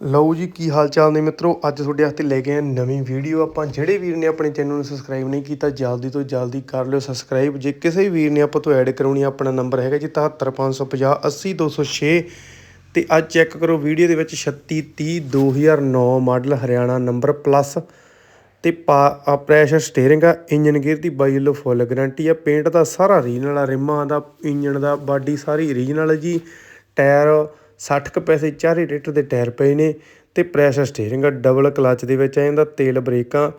ਲਓ ਜੀ, ਕੀ ਹਾਲ ਚਾਲ ਨੇ ਮਿੱਤਰੋ? ਅੱਜ ਤੁਹਾਡੇ ਵਾਸਤੇ ਲੈ ਕੇ ਆਏ ਨਵੀਂ ਵੀਡੀਓ ਆਪਾਂ ਜਿਹੜੇ ਵੀਰ ਨੇ ਆਪਣੇ ਚੈਨਲ ਨੂੰ ਸਬਸਕ੍ਰਾਈਬ ਨਹੀਂ ਕੀਤਾ, ਜਲਦੀ ਤੋਂ ਜਲਦੀ ਕਰ ਲਿਓ ਸਬਸਕ੍ਰਾਈਬ ਜੇ ਕਿਸੇ ਵੀਰ ਨੇ ਆਪਾਂ ਤੋਂ ਐਡ ਕਰਾਉਣੀ ਆਪਣਾ ਨੰਬਰ ਹੈਗਾ ਜੀ 77550 80206 ਤੇ ਅੱਜ ਚੈੱਕ ਕਰੋ ਵੀਡੀਓ ਦੇ ਵਿੱਚ 3630 2009 ਮਾਡਲ ਹਰਿਆਣਾ ਨੰਬਰ ਪਲੱਸ ਤੇ ਪਾ, ਆ ਪ੍ਰੈਸ਼ਰ ਸਟੀਅਰਿੰਗ ਆ ਇੰਜਨ ਗੇਅਰ ਦੀ ਬਾਈ ਵੱਲੋਂ ਫੁੱਲ ਗਾਰੰਟੀ ਆ। ਪੇਂਟ ਦਾ ਸਾਰਾ ਰੀਜਨਲ ਆ ਰਿਮਾਂ ਦਾ ਇੰਜਨ ਦਾ ਬਾਡੀ ਸਾਰੀ ਰੀਜਨਲ ਹੈ ਜੀ। ਟਾਇਰ 60 ਕੁ ਪੈਸੇ ਚਾਰੇ ਲੀਟਰ ਦੇ ਟਾਇਰ ਪਏ ਨੇ ਤੇ ਪ੍ਰੈਸ਼ਰ ਸਟੀਅਰਿੰਗ ਡਬਲ ਕਲਚ ਦੇ ਵਿੱਚ ਆ ਜਾਂਦਾ ਤੇਲ ਬ੍ਰੇਕਾਂ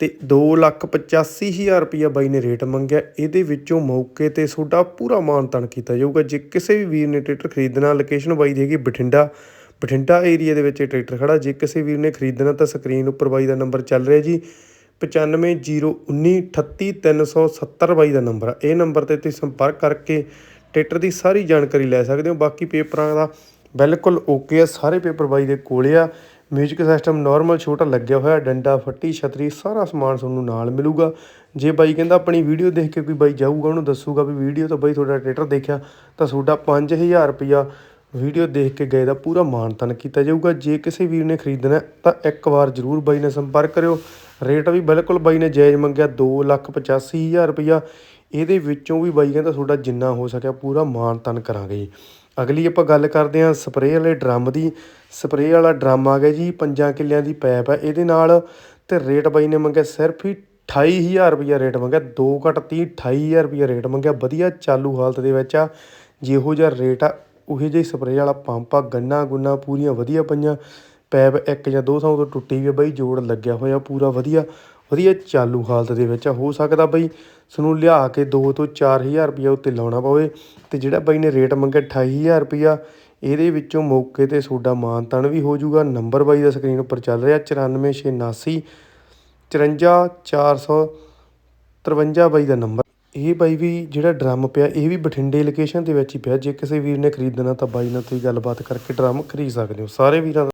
ਤੇ 285000 ਰੁਪਇਆ ਬਾਈ ਨੇ ਰੇਟ ਮੰਗਿਆ। ਇਹਦੇ ਵਿੱਚੋਂ ਮੌਕੇ ਤੇ ਤੁਹਾਡਾ ਪੂਰਾ ਮਾਨਤਨ ਕੀਤਾ ਜਾਊਗਾ। ਜੇ ਕਿਸੇ ਵੀ ਵੀਰ ਨੇ ਟਰੈਕਟਰ ਖਰੀਦਣਾ ਲੋਕੇਸ਼ਨ ਬਾਈ ਦੀ ਹੈਗੀ ਬਠਿੰਡਾ। ਬਠਿੰਡਾ ਏਰੀਆ ਦੇ ਵਿੱਚ ਇਹ ਟਰੈਕਟਰ ਖੜਾ। ਜੇ ਕਿਸੇ ਵੀਰ ਨੇ ਖਰੀਦਣਾ ਤਾਂ ਸਕਰੀਨ ਉੱਪਰ ਬਾਈ ਦਾ ਨੰਬਰ ਚੱਲ ਰਿਹਾ ਜੀ। 9501938370 ਬਾਈ ਦਾ ਨੰਬਰ ਆ। ਇਹ ਨੰਬਰ ਤੇ ਤੁਸੀਂ ਸੰਪਰਕ ਕਰਕੇ ਟਰੈਕਟਰ ਦੀ ਸਾਰੀ ਜਾਣਕਾਰੀ ਲੈ ਸਕਦੇ ਹੋ। ਬਾਕੀ ਪੇਪਰਾਂ ਦਾ ਬਿਲਕੁਲ ਓਕੇ ਆ, ਸਾਰੇ ਪੇਪਰ ਬਾਈ ਦੇ ਕੋਲੇ ਆ। ਮਿਊਜ਼ਿਕ ਸਿਸਟਮ ਨਾਰਮਲ ਛੋਟਾ ਲੱਗਿਆ ਹੋਇਆ, ਡੰਡਾ, ਫੱਟੀ, ਛਤਰੀ, ਸਾਰਾ ਸਮਾਨ ਤੁਹਾਨੂੰ ਨਾਲ ਮਿਲੂਗਾ। ਜੇ ਬਾਈ ਕਹਿੰਦਾ ਆਪਣੀ ਵੀਡੀਓ ਦੇਖ ਕੇ ਕੋਈ ਬਾਈ ਜਾਊਗਾ, ਉਹਨੂੰ ਦੱਸੂਗਾ ਵੀ ਵੀਡੀਓ ਤੋਂ ਬਾਈ ਤੁਹਾਡਾ ਟਰੈਕਟਰ ਦੇਖਿਆ, ਤਾਂ ਤੁਹਾਡਾ 5000 ਰੁਪਇਆ ਵੀਡੀਓ ਦੇਖ ਕੇ ਗਏ ਦਾ ਪੂਰਾ ਮਾਨਤਨ ਕੀਤਾ ਜਾਊਗਾ। ਜੇ ਕਿਸੇ ਵੀਰ ਨੇ ਖਰੀਦਣਾ ਤਾਂ ਇੱਕ ਵਾਰ ਜ਼ਰੂਰ ਬਾਈ ਨਾਲ ਸੰਪਰਕ ਕਰਿਓ। ਰੇਟ ਵੀ ਬਿਲਕੁਲ ਬਾਈ ਨੇ ਜਾਇਜ਼ ਮੰਗਿਆ 285000 ਰੁਪਇਆ। ਇਹਦੇ ਵਿੱਚੋਂ ਵੀ ਬਾਈ ਕਹਿੰਦਾ ਤੁਹਾਡਾ ਜਿੰਨਾ ਹੋ ਸਕਿਆ ਪੂਰਾ ਮਾਣ ਮਾਨਤਨ ਕਰਾਂਗੇ ਜੀ। ਅਗਲੀ ਆਪਾਂ ਗੱਲ ਕਰਦੇ ਹਾਂ ਸਪਰੇਅ ਵਾਲੇ ਡਰਮ ਦੀ। ਸਪਰੇਅ ਵਾਲਾ ਡਰਮ ਆ ਗਿਆ ਜੀ, ਪੰਜਾਂ ਕਿੱਲਿਆਂ ਦੀ ਪੈਪ ਹੈ ਇਹਦੇ ਨਾਲ ਤੇ ਰੇਟ ਬਾਈ ਨੇ ਮੰਗਿਆ ਸਿਰਫ ਹੀ 28000 ਰੁਪਇਆ ਰੇਟ ਮੰਗਿਆ 2 ਘਟ 30 28000 ਰੁਪਇਆ ਰੇਟ ਮੰਗਿਆ। ਵਧੀਆ ਚਾਲੂ ਹਾਲਤ ਦੇ ਵਿੱਚ ਆ। ਜਿਹੋ ਜਿਹਾ ਰੇਟ ਆ, ਉਹੇ ਜਿਹੀ ਸਪਰੇਅ ਵਾਲਾ ਪੰਪ ਆ, ਗੰਨਾ ਗੁੰਨਾ ਪੂਰੀਆਂ ਵਧੀਆ ਪਈਆਂ। ਪੈਪ ਇੱਕ ਜਾਂ ਦੋ ਥਾਂ ਤੋਂ ਟੁੱਟੀ ਵੀ ਆ ਬਈ, ਜੋੜ ਲੱਗਿਆ ਹੋਇਆ ਪੂਰਾ ਵਧੀਆ। ਵਧੀਆ ਚਾਲੂ ਹਾਲਤ ਦੇ ਵਿੱਚ ਆ। ਹੋ ਸਕਦਾ ਬਈ ਤੁਹਾਨੂੰ ਲਿਆ ਕੇ 2 ਤੋਂ 4000 ਰੁਪਇਆ ਉੱਤੇ ਲਾਉਣਾ ਪਵੇ ਤੇ ਜਿਹੜਾ ਬਾਈ ਨੇ ਰੇਟ ਮੰਗਿਆ 28000 ਰੁਪਇਆ, ਇਹਦੇ ਵਿੱਚੋਂ ਮੌਕੇ ਤੇ ਤੁਹਾਡਾ ਮਾਨਤਨ ਵੀ ਹੋ ਜਾਊਗਾ। ਨੰਬਰ ਬਾਈ ਦਾ ਸਕਰੀਨ ਉੱਪਰ ਚੱਲ ਰਿਹਾ 94679 54453 ਬਾਈ ਦਾ ਨੰਬਰ। ਇਹ ਬਾਈ ਵੀ ਜਿਹੜਾ ਡਰਮ ਪਿਆ, ਇਹ ਵੀ ਬਠਿੰਡੇ ਲੋਕੇਸ਼ਨ ਦੇ ਵਿੱਚ ਹੀ ਪਿਆ। ਜੇ ਕਿਸੇ ਵੀਰ ਨੇ ਖਰੀਦਣਾ ਤਾਂ ਬਾਈ ਨਾਲ ਤੁਸੀਂ ਗੱਲਬਾਤ ਕਰਕੇ ਡਰਮ ਖਰੀਦ ਸਕਦੇ ਹੋ। ਸਾਰੇ ਵੀਰਾਂ ਦਾ